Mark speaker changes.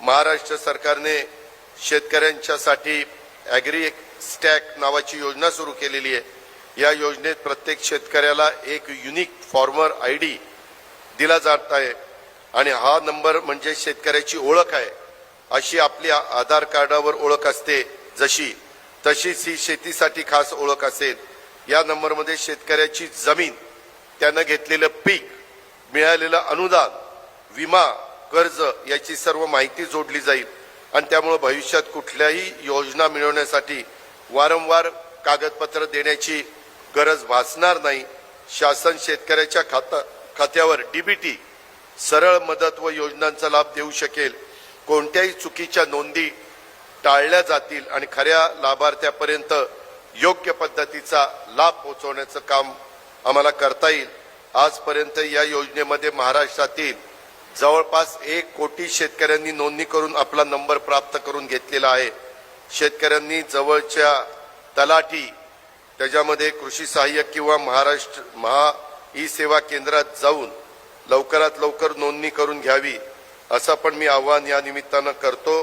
Speaker 1: महाराष्ट्र सरकारने शेतकऱ्यांच्यासाठी agree stack नावाची योजना सुरू केलेली आहे. या योजनेत प्रत्येक शेतकऱ्याला एक युनिक फॉर्मर आय डी दिला जात आहे आणि हा नंबर म्हणजे शेतकऱ्याची ओळख आहे. अशी आपली आधार कार्डावर ओळख असते जशी तशीच ही शेतीसाठी खास ओळख असेल. या नंबरमध्ये शेतकऱ्याची जमीन त्यानं घेतलेलं पीक मिळालेलं अनुदान विमा कर्ज याची सर्व माहिती जोडली जाईल आणि त्यामुळे भविष्यात कुठल्याही योजना मिळवण्यासाठी वारंवार कागदपत्र देण्याची गरज भासणार नाही. शासन शेतकऱ्याच्या खाता खात्यावर डीबीटी सरळ मदत व योजनांचा लाभ देऊ शकेल. कोणत्याही चुकीच्या नोंदी टाळल्या जातील आणि खऱ्या लाभार्थ्यापर्यंत योग्य पद्धतीचा लाभ पोहोचवण्याचं काम आम्हाला करता येईल. आजपर्यंत या योजनेमध्ये महाराष्ट्रातील जवळपास एक कोटी शेतकऱ्यांनी नोंदणी करून आपला नंबर प्राप्त करून घेतलेला आहे. शेतकऱ्यांनी जवळच्या तलाठी त्याच्यामध्ये कृषी सहाय्यक किंवा महाराष्ट्र महा ई सेवा केंद्रात जाऊन लवकरात लवकर नोंदणी करून घ्यावी असं पण मी आव्हान या निमित्तानं करतो.